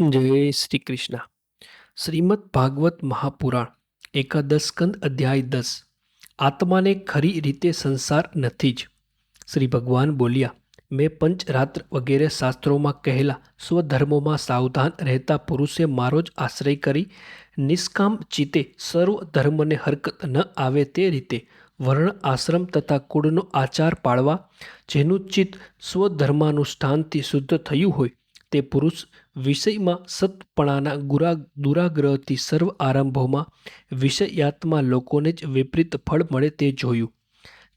જય શ્રી કૃષ્ણ. શ્રીમદ ભાગવત મહાપુરાણ, એકાદશ સ્કંદ અધ્યાય દસ. આત્માને ખરી રીતે સંસાર નથી જ. શ્રી ભગવાન બોલ્યા, મેં પંચરાત્ર વગેરે શાસ્ત્રોમાં કહેલા, સ્વધર્મોમાં સાવધાન રહેતા પુરુષે મારો જ આશ્રય કરી, નિષ્કામ ચિત્તે સર્વ ધર્મને હરકત ન આવે તે રીતે વર્ણ આશ્રમ તથા કુળનો આચાર પાળવા, જેનું ચિત્ત સ્વધર્માનુષ્ઠાનથી શુદ્ધ થયું હોય તે પુરુષ વિષયમાં સત્પણાના ગુરા, દુરાગ્રહથી સર્વ આરંભોમાં વિષયાત્મા લોકોને જ વિપરીત ફળ મળે તે જોયું.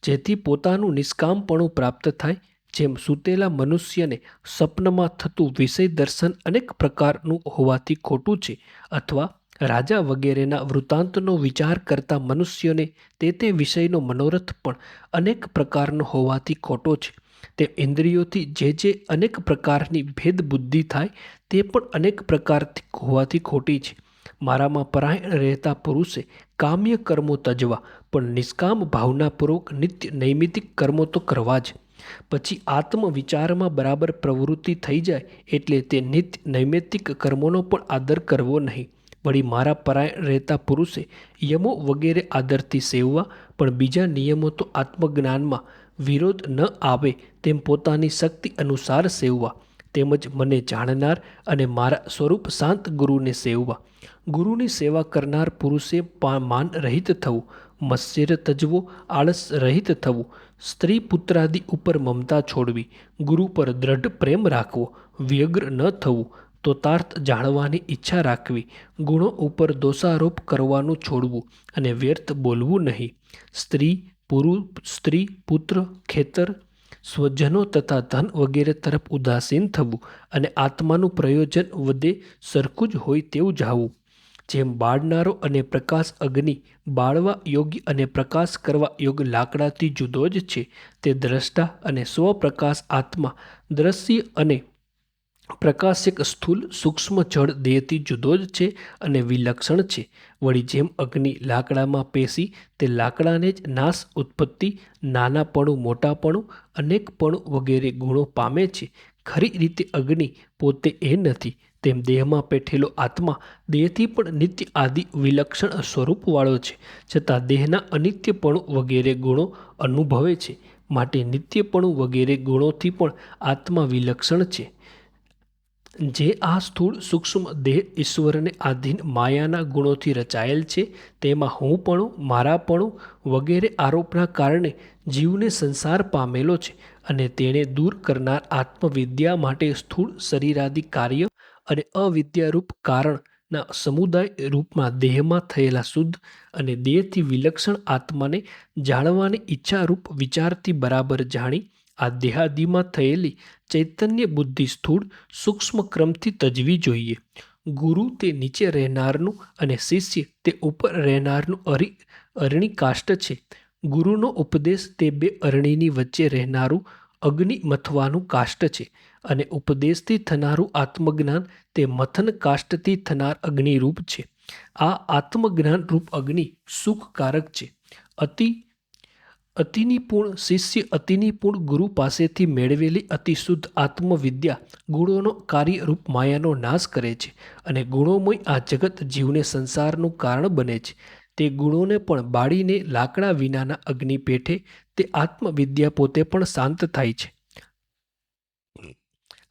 જેથી પોતાનું નિષ્કામપણું પ્રાપ્ત થાય, જેમ સૂતેલા મનુષ્યને સ્વપ્નમાં થતું વિષય દર્શન અનેક પ્રકારનું હોવાથી ખોટું છે અથવા રાજા વગેરેના વૃત્તાંતનો વિચાર કરતા મનુષ્યને તે તે વિષયનો મનોરથ પણ અનેક પ્રકારનો હોવાથી ખોટો છે. તે ઇન્દ્રિયોથી જે જે અનેક પ્રકારની ભેદ બુદ્ધિ થાય તે પણ અનેક પ્રકારથી હોવાથી ખોટી છે. મારામાં પરાયણ રહેતા પુરુષે કામ્ય કર્મો તજવા, પણ નિષ્કામ ભાવનાપૂર્વક નિત્ય નૈમિતિક કર્મો તો કરવા જ. પછી આત્મવિચારમાં બરાબર પ્રવૃત્તિ થઈ જાય એટલે તે નિત્ય નૈમિતિક કર્મોનો પણ આદર કરવો નહીં. વળી મારા પરાયણ રહેતા પુરુષે યમો વગેરે આદરથી સેવવા, પણ બીજા નિયમો તો આત્મજ્ઞાનમાં વિરોધ ન આવે તેમ પોતાની શક્તિ અનુસાર સેવવા, તેમજ મને જાણનાર અને મારા સ્વરૂપ શાંત ગુરુને સેવવા. ગુરુની સેવા કરનાર પુરુષે માન રહિત થવું મત્સ્ય તજવો, આળસ રહિત થવું, સ્ત્રી પુત્રાદિ ઉપર મમતા છોડવી, ગુરુ પર દ્રઢ પ્રેમ રાખવો, વ્યગ્ર ન થવું તો તાર્થ જાણવાની ઈચ્છા રાખવી, ગુણો ઉપર દોષારોપ કરવાનું છોડવું અને વ્યર્થ બોલવું નહીં. સ્ત્રી પુરુષ, સ્ત્રી, પુત્ર, ખેતર, સ્વજનો તથા ધન વગેરે તરફ ઉદાસીન થવું અને આત્માનું પ્રયોજન વધે સરખું જ હોય તેવું જાવું. જેમ બાળનારો અને પ્રકાશ અગ્નિ બાળવા યોગ્ય અને પ્રકાશ કરવા યોગ્ય લાકડાથી જુદો જ છે. તે દ્રષ્ટા અને સ્વપ્રકાશ આત્મા દ્રશ્ય અને પ્રકાશક સ્થૂલ, સૂક્ષ્મ જળ દેહથી જુદો જ છે અને વિલક્ષણ છે. વળી જેમ અગ્નિ લાકડામાં પેશી તે લાકડાને જ નાશ, ઉત્પત્તિ, નાનાપણું, મોટાપણું, અનેકપણું વગેરે ગુણો પામે છે. ખરી રીતે અગ્નિ પોતે એ નથી, તેમ દેહમાં પેઠેલો આત્મા દેહથી પણ નિત્ય આદિ વિલક્ષણ સ્વરૂપવાળો છે, છતાં દેહના અનિત્યપણું વગેરે ગુણો અનુભવે છે. માટે નિત્યપણું વગેરે ગુણોથી પણ આત્મા વિલક્ષણ છે. જે આ સ્થૂળ સૂક્ષ્મ દેહ ઈશ્વરને આધીન માયાના ગુણોથી રચાયેલ છે, તેમાં હુંપણું મારાપણું વગેરે આરોપના કારણે જીવને સંસાર પામેલો છે અને તેણે દૂર કરનાર આત્મવિદ્યા માટે સ્થૂળ શરીરાદિ કાર્ય અને અવિદ્યારૂપ કારણના સમુદાય રૂપમાં દેહમાં થયેલા શુદ્ધ અને દેહથી વિલક્ષણ આત્માને જાણવાની ઈચ્છારૂપ વિચારથી બરાબર જાણી આ દેહાદિમાં થયેલી ચૈતન્ય બુદ્ધિ સ્થૂળ સૂક્ષ્મ ક્રમથી તજવી જોઈએ. ગુરુ તે નીચે રહેનારનું અને શિષ્ય તે ઉપર રહેનારનું અરી અરણી કાષ્ટ છે. ગુરુનો ઉપદેશ તે બે અરણીની વચ્ચે રહેનારું અગ્નિ મથવાનું કાષ્ટ છે અને ઉપદેશથી થનારું આત્મજ્ઞાન તે મથન કાષ્ટથી થનાર અગ્નિરૂપ છે. આ આત્મજ્ઞાન રૂપ અગ્નિ સુખકારક છે. અતિ અતિનિપુણ શિષ્ય અતિનિપુણ ગુરુ પાસેથી મેળવેલી અતિશુદ્ધ આત્મવિદ્યા ગુણોનો કાર્યરૂપ માયાનો નાશ કરે છે અને ગુણોમય આ જગત જીવને સંસારનું કારણ બને છે. તે ગુણોને પણ બાળીને લાકડા વિનાના અગ્નિ પેઠે તે આત્મવિદ્યા પોતે પણ શાંત થાય છે.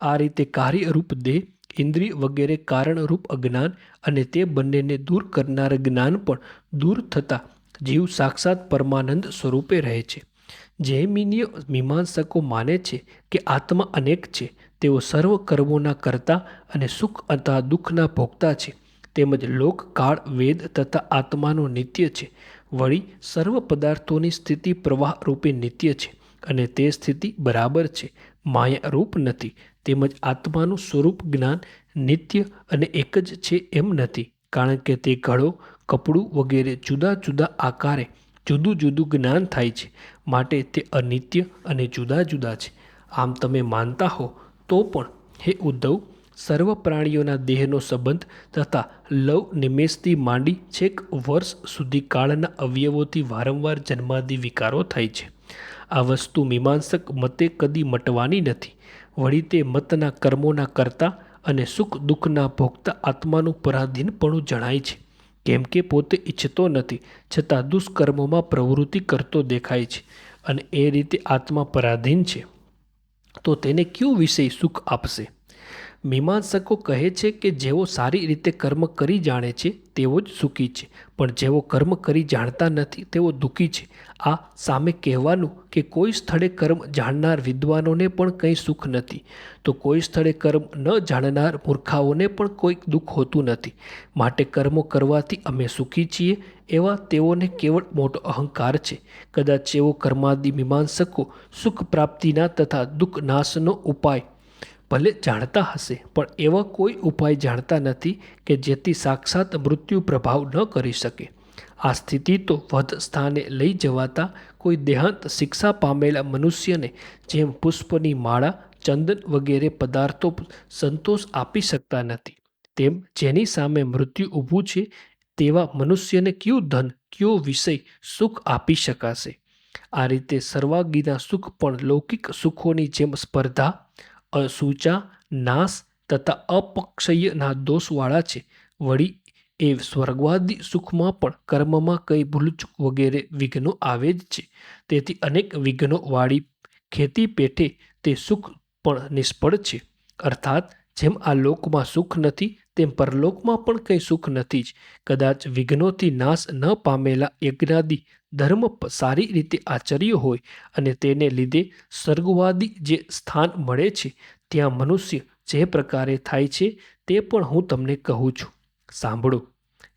આ રીતે કાર્યરૂપ દેહ, ઇન્દ્રિય વગેરે કારણરૂપ અજ્ઞાન અને તે બંનેને દૂર કરનાર જ્ઞાન પણ દૂર થતાં જીવ સાક્ષાત પરમાનંદ સ્વરૂપે રહે છે. જૈમિનીય મીમાંસકો માને છે કે આત્મા અનેક છે, તેઓ સર્વ કર્મોના કરતા અને સુખ અથવા દુઃખના ભોગતા છે, તેમજ લોક, કાળ, વેદ તથા આત્માનો નિત્ય છે. વળી સર્વ પદાર્થોની સ્થિતિ પ્રવાહ રૂપે નિત્ય છે અને તે સ્થિતિ બરાબર છે માયા રૂપ નથી, તેમજ આત્માનું સ્વરૂપ જ્ઞાન નિત્ય અને એક જ છે એમ નથી, કારણ કે તે ઘડો કપડું વગેરે જુદા જુદા આકારે જુદું જુદું જ્ઞાન થાય છે. માટે તે અનિત્ય અને જુદા જુદા છે. આમ તમે માનતા હો તો પણ હે ઉદ્ધવ, સર્વ પ્રાણીઓના દેહનો સંબંધ તથા લવ નિમેષથી માંડી છેક વર્ષ સુધી કાળના અવયવોથી વારંવાર જન્માદિ વિકારો થાય છે. આ વસ્તુ મીમાંસક મતે કદી મટવાની નથી. વળી તે મતના કર્મોના કરતા અને સુખ દુઃખના ભોગતા આત્માનું પરાધીનપણું જણાય છે. કેમ કે પોતે ઈચ્છતો નથી, છતાં દુષ્કર્મોમાં પ્રવૃત્તિ કરતો દેખાય છે અને એ રીતે આત્મા પરાધીન છે. તો તેને કયો વિષય સુખ આપશે? મીમાંસકો કહે છે કે જેઓ સારી રીતે કર્મ કરી જાણે છે, તેઓ જ સુખી છે. પણ જેઓ કર્મ કરી જાણતા નથી, તેઓ દુઃખી છે. આ સામે કહેવાનું કે કોઈ સ્થળે કર્મ જાણનાર વિદ્વાનોને પણ કંઈ સુખ નથી. તો કોઈ સ્થળે કર્મ ન જાણનાર મૂર્ખાઓને પણ કોઈ દુઃખ હોતું નથી. માટે કર્મો કરવાથી અમે સુખી છીએ, એવા તેઓને કેવળ મોટો અહંકાર છે. કદાચ એવો કર્માદિ મીમાંસકો સુખ પ્રાપ્તિના તથા દુઃખ નાશનો ઉપાય ભલે જાણતા હશે, પણ એવા કોઈ ઉપાય જાણતા નથી કે જેથી સાક્ષાત મૃત્યુ પ્રભાવ ન કરી શકે. આ સ્થિતિ તો વધ સ્થાને લઈ જવાતા કોઈ દેહાંત શિક્ષા પામેલા મનુષ્યને જેમ પુષ્પની માળા, ચંદન વગેરે પદાર્થો સંતોષ આપી શકતા નથી, તેમ જેની સામે મૃત્યુ ઊભું છે, તેવા મનુષ્યને કયું ધન, કયો વિષય સુખ આપી શકાશે? આ રીતે સર્વાગીના સુખ પણ લૌકિક સુખોની જેમ સ્પર્ધા અસૂચા નાશ તથા અપક્ષયના દોષવાળા છે. વળી એ સ્વર્ગવાદી સુખમાં પણ કર્મમાં કંઈ ભૂલચૂક વગેરે વિઘ્નો આવે જ છે. તેથી અનેક વિઘ્નો વાળી ખેતી પેટે તે સુખ પણ નિષ્ફળ છે. અર્થાત, જેમ આ લોકમાં સુખ નથી તેમ પરલોકમાં પણ કંઈ સુખ નથી જ. કદાચ વિઘ્નોથી નાશ ન પામેલા યજ્ઞાદિ ધર્મ સારી રીતે આચર્યો હોય અને તેને લીધે સ્વર્ગવાદી જે સ્થાન મળે છે, ત્યાં મનુષ્ય જે પ્રકારે થાય છે તે પણ હું તમને કહું છું. સાંભળો.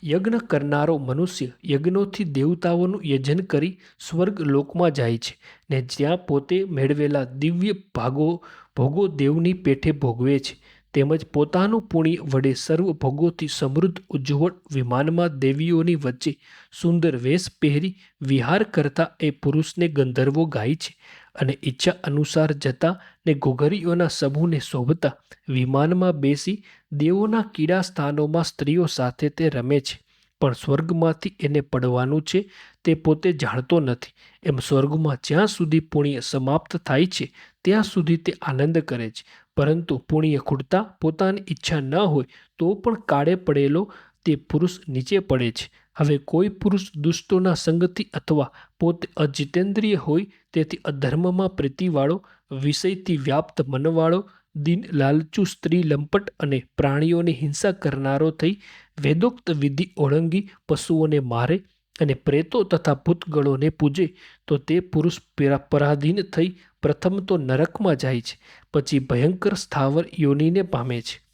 યજ્ઞ કરનારો મનુષ્ય યજ્ઞોથી દેવતાઓનું યજન કરી સ્વર્ગ લોકમાં જાય છે ને જ્યાં પોતે મેળવેલા દિવ્ય ભાગો ભોગો દેવની પેઠે ભોગવે છે. તેમજ પોતાનું પુણ્ય વડે સર્વ ભોગોથી સમૃદ્ધ ઉજ્જવળ વિમાનમાં દેવીઓની વચ્ચે સુંદર વેશ પહેરી વિહાર કરતા એ પુરુષને ગંધર્વો ગાય છે અને ઈચ્છા અનુસાર જતા ને ઘોઘરીઓના સમૂહને શોભતા વિમાનમાં બેસી દેવોના કીડા સ્થાનોમાં સ્ત્રીઓ સાથે તે રમે છે. પણ સ્વર્ગમાંથી એને પડવાનું છે તે પોતે જાણતો નથી. એમ સ્વર્ગમાં જ્યાં સુધી પુણ્ય સમાપ્ત થાય છે, ત્યાં સુધી તે આનંદ કરે છે. પરંતુ પુણ્ય ખૂટતા પોતાની ઈચ્છા ન હોય તો પણ કાળે પડેલો તે પુરુષ નીચે પડે છે. હવે કોઈ પુરુષ દુષ્ટોના સંગતિ અથવા પોતે અજિતેન્દ્રિય હોય તેથી અધર્મમાં પ્રીતિવાળો, વિષયથી વ્યાપ્ત મનવાળો દિન લાલચુ સ્ત્રી લંપટ અને પ્રાણીઓની હિંસા કરનારો થઈ વેદોક્ત વિધિ ઓળંગી પશુઓને મારે અને પ્રેતો તથા ભૂતગળોને પૂજે તો તે પુરુષ પરાધીન થઈ પ્રથમ તો નરકમાં જાય છે, પછી ભયંકર સ્થાવર યોનિને પામે છે.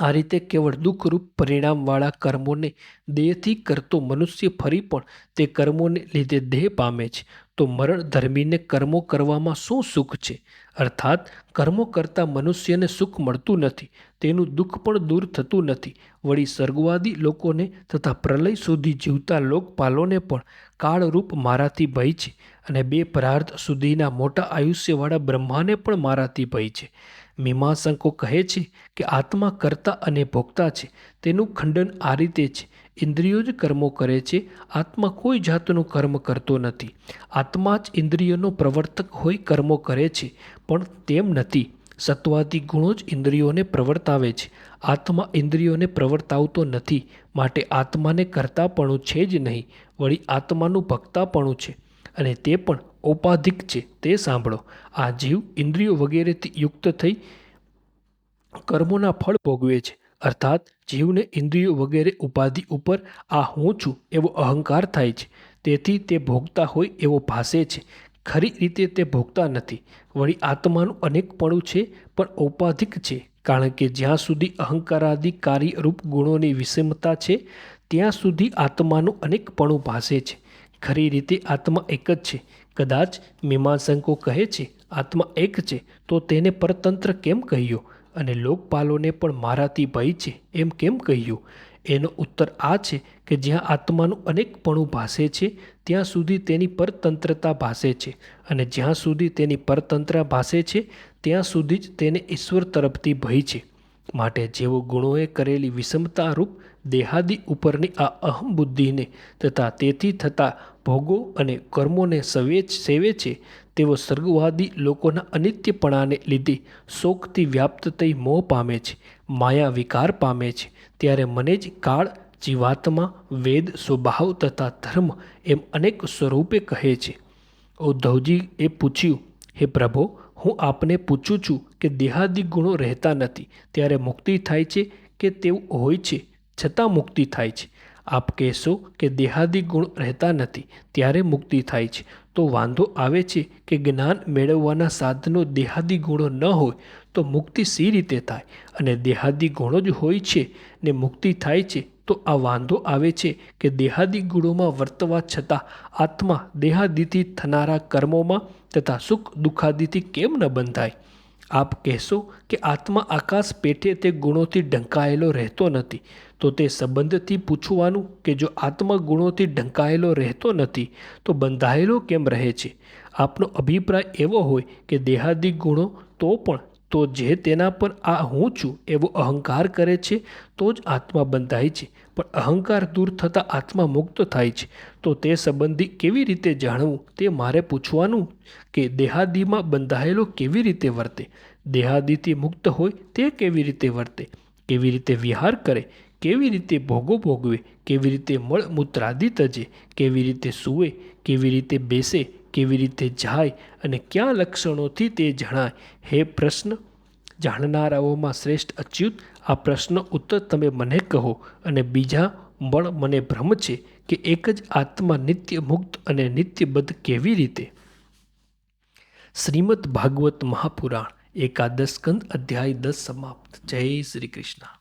આ રીતે કેવળ દુઃખરૂપ પરિણામવાળા કર્મોને દેહથી કરતો મનુષ્ય ફરી પણ તે કર્મોને લીધે દેહ પામે છે. તો મરણ ધર્મીને કર્મો કરવામાં શું સુખ છે? અર્થાત, કર્મો કરતા મનુષ્યને સુખ મળતું નથી, તેનું દુઃખ પણ દૂર થતું નથી. વળી સ્વર્ગવાદી લોકોને તથા પ્રલય સુધી જીવતા લોકપાલોને પણ કાળરૂપ મારાથી ભય છે અને બે પરાર્થ સુધીના મોટા આયુષ્યવાળા બ્રહ્માને પણ મારાથી ભય છે. મીમાંસકો કહે છે કે આત્મા કરતા અને ભોગતા છે. તેનું ખંડન આ રીતે છે. ઇન્દ્રિયો જ કર્મો કરે છે. આત્મા કોઈ જાતનું કર્મ કરતો નથી. આત્મા જ ઇન્દ્રિયોનો પ્રવર્તક હોય કર્મો કરે છે, પણ તેમ નથી. સત્વાદી ગુણો જ ઇન્દ્રિયોને પ્રવર્તાવે છે. આત્મા ઇન્દ્રિયોને પ્રવર્તાવતો નથી, માટે આત્માને કરતાપણું છે જ નહીં, વળી આત્માનું ભક્તાપણું છે. અને તે પણ ઔપાધિક છે, તે સાંભળો. આ જીવ ઇન્દ્રિયો વગેરેથી યુક્ત થઈ કર્મોના ફળ ભોગવે છે. અર્થાત, જીવને ઇન્દ્રિયો વગેરે ઉપાધિ ઉપર આ હું છું એવો અહંકાર થાય છે. તેથી તે ભોગતા હોય એવો ભાસે છે. ખરી રીતે તે ભોગતા નથી. વળી આત્માનું અનેકપણું છે, પણ ઔપાધિક છે, કારણ કે જ્યાં સુધી અહંકારાદિ કાર્યરૂપ ગુણોની વિષમતા છે, ત્યાં સુધી આત્માનું અનેકપણું ભાસે છે. ખરી રીતે આત્મા એક જ છે. કદાચ મીમાંસકો કહે છે, આત્મા એક છે, તો તેને પરતંત્ર કેમ કહ્યું? અને લોકપાલોને પણ મારાથી ભય છે, એમ કેમ કહ્યું? એનો ઉત્તર આ છે કે જ્યાં આત્માનું અનેકપણું ભાસે છે, ત્યાં સુધી તેની પરતંત્રતા ભાસે છે. અને જ્યાં સુધી તેની પરતંત્ર ભાસે છે, ત્યાં સુધી જ તેને ઈશ્વર તરફથી ભય છે. માટે જેવો ગુણોએ કરેલી વિષમતા રૂપ દેહાદિ ઉપરની આ અહમ બુદ્ધિને તથા તેથી થતા ભોગો અને કર્મોને સવે સેવે છે, તેઓ સ્વર્ગવાદી લોકોના અનિત્યપણાને લીધે શોકથી વ્યાપ્ત થઈ મોહ પામે છે. માયા વિકાર પામે છે. ત્યારે મને જ કાળ જીવાત્મા, વેદ, સ્વભાવ તથા ધર્મ એમ અનેક સ્વરૂપે કહે છે. ઉદ્ધવજીએ પૂછ્યું, હે પ્રભો, હું આપને પૂછું છું કે દેહાદિ ગુણો રહેતા નથી. ત્યારે મુક્તિ થાય છે કે તેવું હોય છે? છતાં મુક્તિ થાય છે. આપ કહેશો કે દેહાદી ગુણ રહેતા નથી, ત્યારે મુક્તિ થાય છે. તો વાંધો આવે છે કે જ્ઞાન મેળવવાના સાધનો દેહાદી ગુણો ન હોય, તો મુક્તિ સી રીતે થાય? અને દેહાદી ગુણો જ હોય છે ને મુક્તિ થાય છે, તો આ વાંધો આવે છે કે દેહાદી ગુણોમાં વર્તવા છતાં આત્મા દેહાદીથી થનારા કર્મોમાં તથા સુખ દુઃખાદિથી કેમ ન બંધાય? આપ કહેશો કે આત્મા આકાશ પેઠે તે ગુણોથી ઢંકાયેલો રહેતો નથી, તો તે સંબંધથી પૂછવાનું કે જો આત્મા ગુણોથી ઢંકાયેલો રહેતો નથી, તો બંધાયેલો કેમ રહે છે? આપનો અભિપ્રાય એવો હોય કે દેહાદી ગુણો તો પણ તો જે તેના પર આ હું છું એવો અહંકાર કરે છે, તો જ આત્મા બંધાય છે. પણ અહંકાર દૂર થતાં આત્મા મુક્ત થાય છે. તો તે સંબંધી કેવી રીતે જાણવું? તે મારે પૂછવાનું કે દેહાદીમાં બંધાયેલો કેવી રીતે વર્તે? દેહાદીથી મુક્ત હોય તે કેવી રીતે વર્તે? કેવી રીતે વિહાર કરે? કેવી રીતે ભોગો ભોગવે? કેવી રીતે મળમૂત્રાદિ તજે? કેવી રીતે સૂવે? કેવી રીતે બેસે? કેવી રીતે જાય અને ક્યાં લક્ષણોથી તે જણાય? હે પ્રશ્ન. જાણનારાઓમાં શ્રેષ્ઠ અચ્યુત, આ પ્રશ્ન ઉત્તર તમે મને કહો અને બીજા પણ મને ભ્રમ છે કે એક જ આત્મા નિત્ય મુક્ત અને નિત્યબદ્ધ કેવી રીતે? શ્રીમદ ભાગવત મહાપુરાણ, એકાદશ સ્કંદ અધ્યાય દસ સમાપ્ત. જય શ્રી કૃષ્ણ.